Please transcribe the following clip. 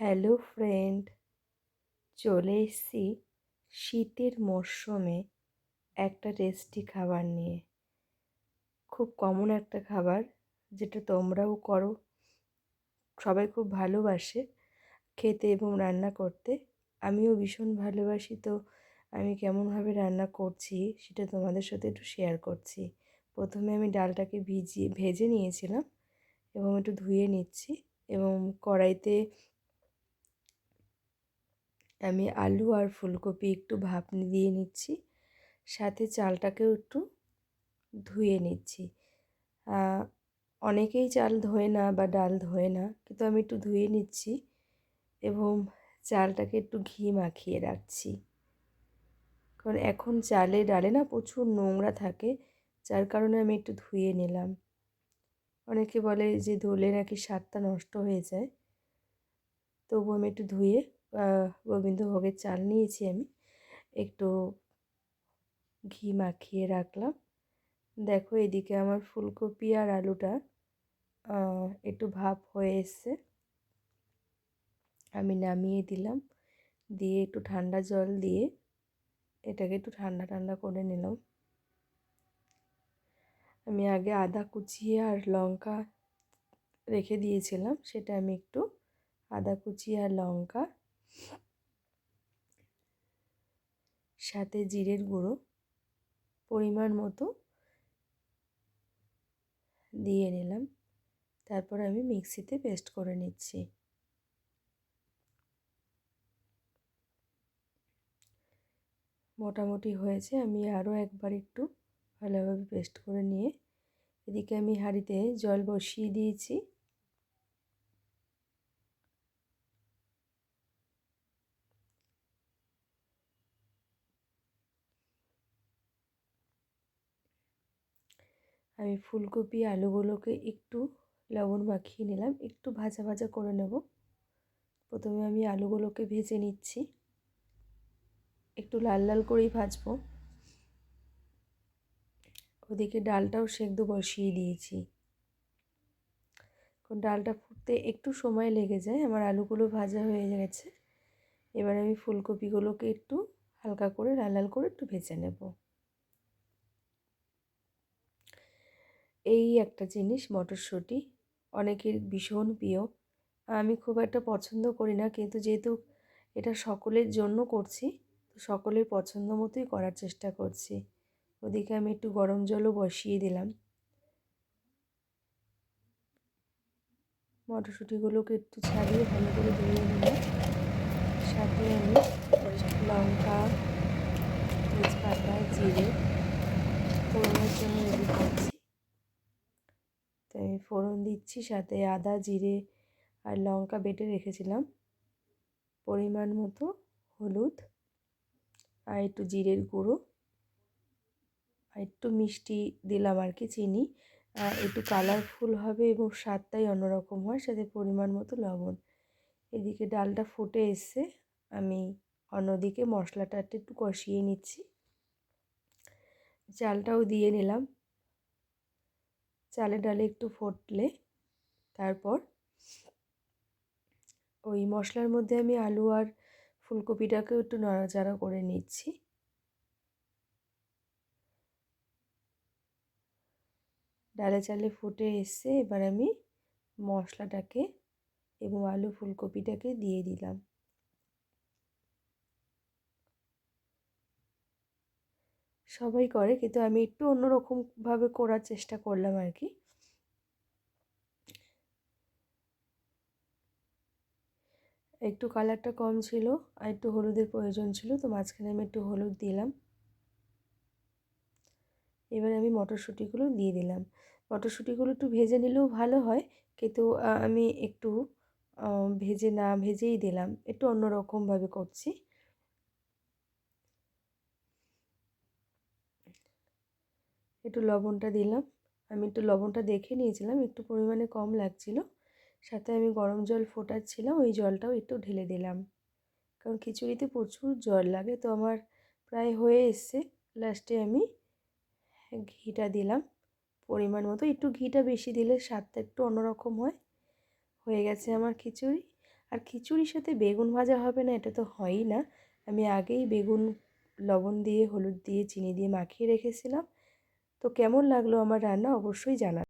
Hello friend চলে এসেছি শীতের মরশুমে একটা টেস্টি খাবার নিয়ে। খুব কমন একটা খাবার যেটা তোমরাও করো। সবাই খুব ভালোবাসে খেতে এবং রান্না করতে। আমিও ভীষণ ভালোবাসি তো আমি কেমনভাবে রান্না করছি সেটা তোমাদের সাথে একটু শেয়ার করছি। প্রথমে আমি ডালটাকে ভিজিয়ে, ভেজে নিয়েছিলাম এবং একটু ধুয়ে নিচ্ছি এবং কড়াইতে আমি আলু আর ফুলকপি একটু ভাপনি দিয়ে নিচ্ছি। সাথে চালটাকেও একটু ধুয়ে নিচ্ছি। অনেকেই চাল ধোয় না বা ডাল ধোয় না, কিন্তু আমি একটু ধুয়ে নিচ্ছি এবং চালটাকে একটু ঘি মাখিয়ে রাখছি। কারণ এখন চালে ডালে না প্রচুর নোংরা থাকে, যার কারণে আমি একটু ধুয়ে নিলাম। অনেকে বলে যে ধুলে নাকি স্বাদটা নষ্ট হয়ে যায়, তবু আমি একটু ধুয়ে গোবিন্দভোগের চাল নিয়েছি আমি। একটু ঘি মাখিয়ে রাখলাম। দেখো এদিকে আমার ফুলকপি আর আলুটা একটু ভাপ হয়ে এসছে। আমি নামিয়ে দিলাম। দিয়ে একটু ঠান্ডা জল দিয়ে এটাকে একটু ঠান্ডা ঠান্ডা করে নিলাম। আমি আগে আদা কুচিয়ে আর লঙ্কা রেখে দিয়েছিলাম। সেটা আমি একটু আদা, কুচি আর লঙ্কা সাথে জিরের গুঁড়ো পরিমাণ মতো দিয়ে নিলাম। তারপর আমি মিক্সিতে পেস্ট করে নিচ্ছি। মোটামুটি হয়েছে, আমি আরও একবার একটু ভালোভাবে পেস্ট করে নিয়ে, এদিকে আমি হাঁড়িতে জল বসিয়ে দিয়েছি। আমি ফুলকপি, আলুগুলোকে একটু লবণ মাখিয়ে নিলাম, একটু ভাজা ভাজা করে নেব। প্রথমে আমি আলুগুলোকে ভেজে নিচ্ছি। একটু লাল লাল করেই ভাজবো। ওদিকে ডালটাও সেদ্ধ বসিয়ে দিয়েছি। ডালটা ফুটতে একটু সময় লেগে যায়, আমার আলুগুলো ভাজা হয়ে গেছে। এবার আমি ফুলকপিগুলোকে একটু হালকা করে লাল লাল করে একটু ভেজে নেব। এই একটা জিনিস মটরশুঁটি। অনেকের ভীষণ প্রিয়। আমি খুব একটা পছন্দ করি না, কিন্তু যেহেতু এটা সকলের জন্য করছি, তো সকলের পছন্দ মতোই করার চেষ্টা করছি। ওদিকে আমি একটু গরম জলও বসিয়ে দিলাম। মটরশুঁটিগুলোকে একটু ছাড়িয়ে ভালো করে ধুয়ে নিলাম। সাথে আমি লঙ্কা, তেজপাতা, জিরে, ফোড়নের জন্য রেডি করছি। ফোড়ন দিচ্ছি, সাথে আদা, জিরে আর লঙ্কা বেটে রেখেছিলাম। পরিমাণ মতো হলুদ আর একটু জিরের গুঁড়ো আর একটু মিষ্টি দিলাম আর কি, চিনি। একটু কালারফুল হবে এবং স্বাদটাই অন্যরকম হয়, সাথে পরিমাণ মতো লবণ। এদিকে ডালটা ফুটে এসছে, আমি অন্যদিকে মশলাটা একটু কষিয়ে নিচ্ছি। চালটাও দিয়ে নিলাম। চালে ডালে একটু ফুটলে তারপর ওই মশলার মধ্যে আমি আলু আর ফুলকপিটাকেও একটু নাড়াচাড়া করে নিচ্ছি। ডালে চালে ফুটে এসছে এবার আমি মশলাটাকে এবং আলু ফুলকপিটাকে দিয়ে দিলাম। সবাই করে, কিন্তু আমি একটু অন্যরকমভাবে করার চেষ্টা করলাম আর কি। একটু কালারটা কম ছিল আর একটু হলুদের প্রয়োজন ছিল, তো মাঝখানে আমি একটু হলুদ দিলাম। এবার আমি মটরশুঁটিগুলো দিয়ে দিলাম। মটরশুঁটিগুলো একটু ভেজে নিলেও ভালো হয়, কিন্তু আমি একটু ভেজে না ভেজেই দিলাম। একটু অন্যরকমভাবে করছি। একটু লবণটা দিলাম। আমি একটু লবণটা দেখে নিয়েছিলাম, একটু পরিমাণে কম লাগছিল। সাথে আমি গরম জল ফোটাচ্ছিলাম, ওই জলটাও একটু ঢেলে দিলাম। কারণ খিচুড়িতে প্রচুর জল লাগে, তো আমার প্রায় হয়ে এসছে। লাস্টে আমি ঘিটা দিলাম। পরিমাণ মতো একটু ঘিটা বেশি দিলে স্বাদটা একটু অন্যরকম হয়। হয়ে গেছে আমার খিচুড়ি। আর খিচুড়ির সাথে বেগুন ভাজা হবে না, এটা তো হয়ই না। আমি আগেই বেগুন, লবণ দিয়ে, হলুদ দিয়ে, চিনি দিয়ে মাখিয়ে রেখেছিলাম। তো কেমন লাগল আমার রান্না অবশ্যই জানা